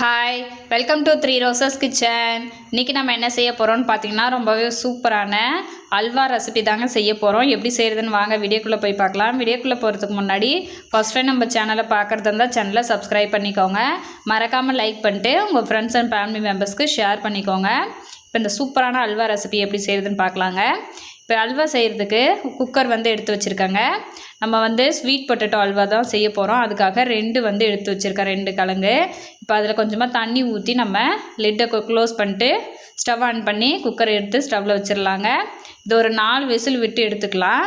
Hi welcome to three roses kitchen இன்றைக்கி நம்ம என்ன செய்ய போகிறோம்னு பார்த்தீங்கன்னா ரொம்பவே சூப்பரான அல்வா ரெசிபி தாங்க செய்ய போகிறோம் எப்படி செய்கிறதுன்னு வாங்க வீடியோக்குள்ளே போய் பார்க்கலாம். வீடியோக்குள்ளே போகிறதுக்கு முன்னாடி ஃபஸ்ட் டைம் நம்ம சேனலை பார்க்குறது இருந்தால் சேனலை சப்ஸ்கிரைப் பண்ணிக்கோங்க. மறக்காமல் லைக் பண்ணிட்டு உங்கள் ஃப்ரெண்ட்ஸ் அண்ட் ஃபேமிலி மெம்பர்ஸ்க்கு ஷேர் பண்ணிக்கோங்க. இப்போ இந்த சூப்பரான அல்வா ரெசிபி எப்படி செய்கிறதுன்னு பார்க்கலாங்க இப்போ அல்வா செய்கிறதுக்கு குக்கர் வந்து எடுத்து வச்சுருக்கேங்க. நம்ம வந்து ஸ்வீட் பொட்டேட்டோ அல்வா தான் செய்ய போகிறோம் அதுக்காக ரெண்டு வந்து எடுத்து வச்சுருக்கேன். ரெண்டு கிழங்கு இப்போ அதில் கொஞ்சமாக தண்ணி ஊற்றி நம்ம லிட்டை க்ளோஸ் பண்ணிட்டு ஸ்டவ் ஆன் பண்ணி குக்கர் எடுத்து ஸ்டவ்வில் வச்சிடலாங்க இது ஒரு நாலு விசில் விட்டு எடுத்துக்கலாம்.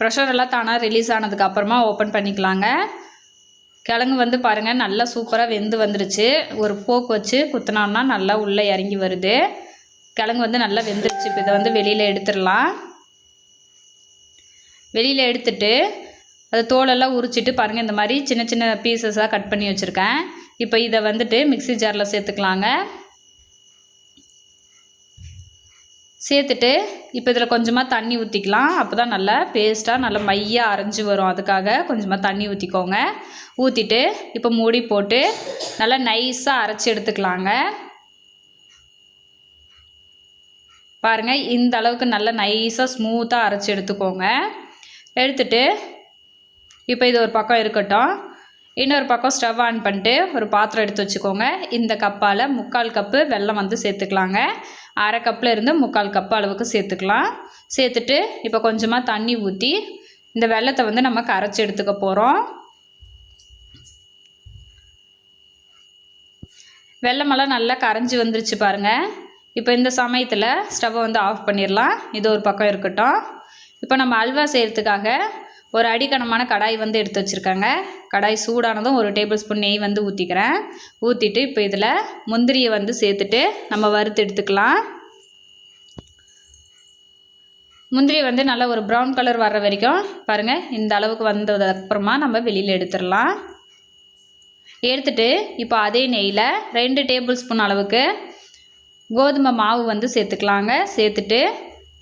ப்ரெஷர் எல்லாம் தானாக ரிலீஸ் ஆனதுக்கு அப்புறமா ஓப்பன் பண்ணிக்கலாங்க. கிழங்கு வந்து பாருங்கள் நல்லா சூப்பராக வெந்து வந்துருச்சு. ஒரு போக்கு வச்சு குத்தினோம்னா நல்லா உள்ளே இறங்கி வருது. கிழங்கு வந்து நல்லா வெந்துருச்சு. இப்போ இதை வந்து வெளியில் எடுத்துடலாம். வெளியில் எடுத்துட்டு அது தோலெல்லாம் உரிச்சிட்டு பாருங்கள் இந்த மாதிரி சின்ன சின்ன பீசஸாக கட் பண்ணி வச்சுருக்கேன். இப்போ இதை வந்துட்டு மிக்சி ஜாரில் சேர்த்துக்கலாங்க. சேர்த்துட்டு இப்போ இதில் கொஞ்சமாக தண்ணி ஊற்றிக்கலாம் அப்போ தான் நல்லா பேஸ்ட்டாக நல்லா மையாக அரைஞ்சி வரும். அதுக்காக கொஞ்சமாக தண்ணி ஊற்றிக்கோங்க ஊற்றிட்டு இப்போ மூடி போட்டு நல்லா நைஸாக அரைச்சி எடுத்துக்கலாங்க. பாருங்கள் இந்த அளவுக்கு நல்லா நைஸாக ஸ்மூத்தாக அரைச்சி எடுத்துக்கோங்க. எடுத்துட்டு இப்போ இது ஒரு பக்கம் இருக்கட்டும். இன்னொரு பக்கம் ஸ்டவ் ஆன் பண்ணிட்டு ஒரு பாத்திரம் எடுத்து வச்சுக்கோங்க. இந்த கப்பால் முக்கால் கப்பு வெல்லம் வந்து சேர்த்துக்கலாங்க. அரை கப்பில் இருந்து முக்கால் கப்பு அளவுக்கு சேர்த்துக்கலாம். சேர்த்துட்டு இப்போ கொஞ்சமாக தண்ணி ஊற்றி இந்த வெள்ளத்தை வந்து நம்ம கரைச்சி எடுத்துக்க போகிறோம் வெள்ளமெல்லாம் நல்லா கரைஞ்சி வந்துருச்சு பாருங்கள் இப்போ இந்த சமயத்தில் ஸ்டவ்வை வந்து ஆஃப் பண்ணிடலாம் இது ஒரு பக்கம் இருக்கட்டும். இப்போ நம்ம அல்வா செய்கிறதுக்காக ஒரு அடிக்கணமான கடாய் வந்து எடுத்து வச்சுருக்காங்க. கடாய் சூடானதும் ஒரு டேபிள் ஸ்பூன் நெய் வந்து ஊற்றிக்கிறேன் ஊற்றிட்டு இப்போ இதில் முந்திரியை வந்து சேர்த்துட்டு நம்ம வறுத்து எடுத்துக்கலாம். முந்திரி வந்து நல்லா ஒரு ப்ரௌன் கலர் வர்ற வரைக்கும் பாருங்கள் இந்த அளவுக்கு வந்ததுக்கப்புறமா நம்ம வெளியில் எடுத்துடலாம் எடுத்துட்டு இப்போ அதே நெய்யில் ரெண்டு டேபிள் ஸ்பூன் அளவுக்கு கோதுமை மாவு வந்து சேர்த்துக்கலாங்க. சேர்த்துட்டு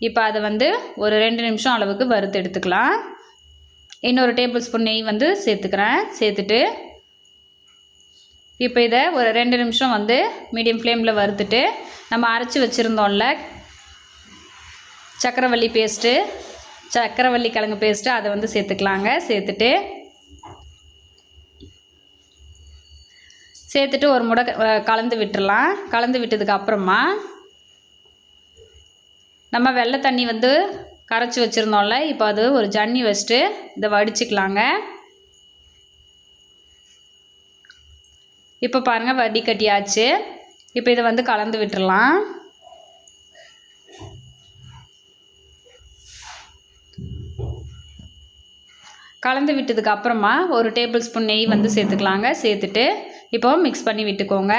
இப்போ அதை வந்து ஒரு ரெண்டு நிமிஷம் அளவுக்கு வறுத்து எடுத்துக்கலாம். இன்னொரு டேபிள் ஸ்பூன் நெய் வந்து சேர்த்துக்கிறேன். சேர்த்துட்டு இப்போ இதை ஒரு ரெண்டு நிமிஷம் வந்து மீடியம் ஃப்ளேமில் வறுத்துட்டு நம்ம அரைச்சி வச்சுருந்தோம்ல சக்கரவள்ளி பேஸ்ட்டு சக்கரவள்ளி கிழங்கு பேஸ்ட்டு அதை வந்து சேர்த்துக்கலாங்க. சேர்த்துட்டு சேர்த்துட்டு ஒரு முடை கலந்து விட்டுடலாம் கலந்து விட்டதுக்கு அப்புறமா நம்ம வெள்ளை தண்ணி வந்து கரைச்சி வச்சுருந்தோம்ல இப்போ அது ஒரு ஜன்னி வச்சுட்டு இதை வடிச்சுக்கலாங்க. இப்போ பாருங்கள் வடி கட்டியாச்சு இப்போ இதை வந்து கலந்து விட்டுடலாம் கலந்து விட்டதுக்கு அப்புறமா ஒரு டேபிள் ஸ்பூன் நெய் வந்து சேர்த்துக்கலாங்க. சேர்த்துட்டு இப்போ மிக்ஸ் பண்ணி விட்டுக்கோங்க.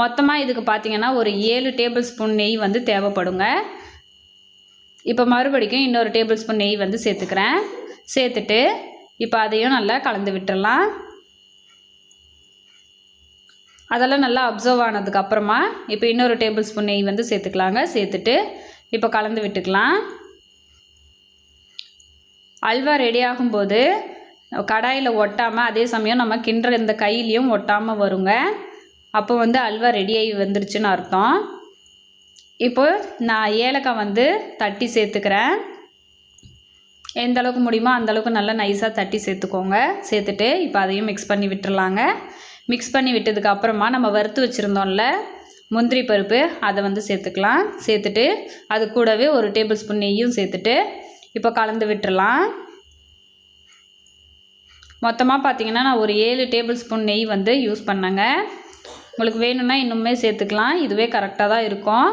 மொத்தமாக இதுக்கு பார்த்தீங்கன்னா ஒரு ஏழு டேபிள் ஸ்பூன் நெய் வந்து தேவைப்படுங்க. இப்போ மறுபடிக்கும் இன்னொரு டேபிள் ஸ்பூன் நெய் வந்து சேர்த்துக்கிறேன். சேர்த்துட்டு இப்போ அதையும் நல்லா கலந்து விட்டுடலாம் அதெல்லாம் நல்லா அப்சர்வ் ஆனதுக்கப்புறமா இப்போ இன்னொரு டேபிள் ஸ்பூன் நெய் வந்து சேர்த்துக்கலாங்க. சேர்த்துட்டு இப்போ கலந்து விட்டுக்கலாம். அல்வா ரெடி ஆகும்போது கடாயில் ஒட்டாமல் அதே சமயம் நம்ம கிண்டுற இந்த கையிலையும் ஒட்டாமல் வருங்க. அப்போ வந்து அல்வா ரெடியாகி வந்துருச்சுன்னு அர்த்தம். இப்போ நான் ஏலக்காய் வந்து தட்டி சேர்த்துக்கிறேன். எந்த அளவுக்கு முடியுமோ அந்தளவுக்கு நல்லா நைஸாக தட்டி சேர்த்துக்கோங்க. சேர்த்துட்டு இப்போ அதையும் மிக்ஸ் பண்ணி விட்டுடலாங்க மிக்ஸ் பண்ணி விட்டதுக்கு அப்புறமா நம்ம வறுத்து வச்சுருந்தோம்ல முந்திரி பருப்பு அதை வந்து சேர்த்துக்கலாம். சேர்த்துட்டு அது கூடவே ஒரு டேபிள் ஸ்பூன் நெய்யும் சேர்த்துட்டு இப்போ கலந்து விட்டுடலாம் மொத்தமாக பார்த்தீங்கன்னா நான் ஒரு ஏழு டேபிள் ஸ்பூன் நெய் வந்து யூஸ் பண்ணேங்க. உங்களுக்கு வேணும்னா இன்னுமே சேர்த்துக்கலாம். இதுவே கரெக்டாக தான் இருக்கும்.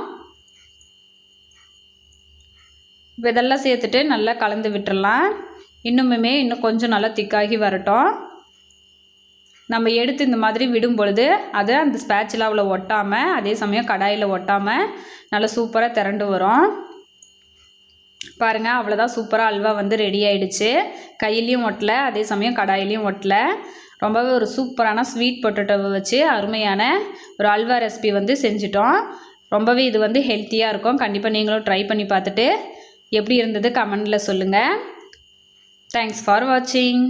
இப்போ இதெல்லாம் சேர்த்துட்டு நல்லா கலந்து விட்டுடலாம் இன்னுமுமே இன்னும் கொஞ்சம் நல்லா திக்காகி வரட்டும். நம்ம எடுத்து இந்த மாதிரி விடும் பொழுது அது அந்த ஸ்பேச்சிலாவில் ஒட்டாமல் அதே சமயம் கடாயில் ஒட்டாமல் நல்லா சூப்பராக திரண்டு வரும். பாருங்கள் அவ்வளோதான் சூப்பராக அல்வா வந்து ரெடி ஆகிடுச்சு கையிலையும் ஒட்டலை அதே சமயம் கடாயிலையும் ஒட்டலை. ரொம்பவே ஒரு சூப்பரான ஸ்வீட் பொட்டேட்டோவை வச்சு அருமையான ஒரு அல்வா ரெசிபி வந்து செஞ்சிட்டோம். ரொம்பவே இது வந்து ஹெல்த்தியாக இருக்கும். கண்டிப்பாக நீங்களும் ட்ரை பண்ணி பார்த்துட்டு எப்படி இருந்தது கமெண்டில் சொல்லுங்கள் தேங்க்ஸ் ஃபார் வாட்சிங்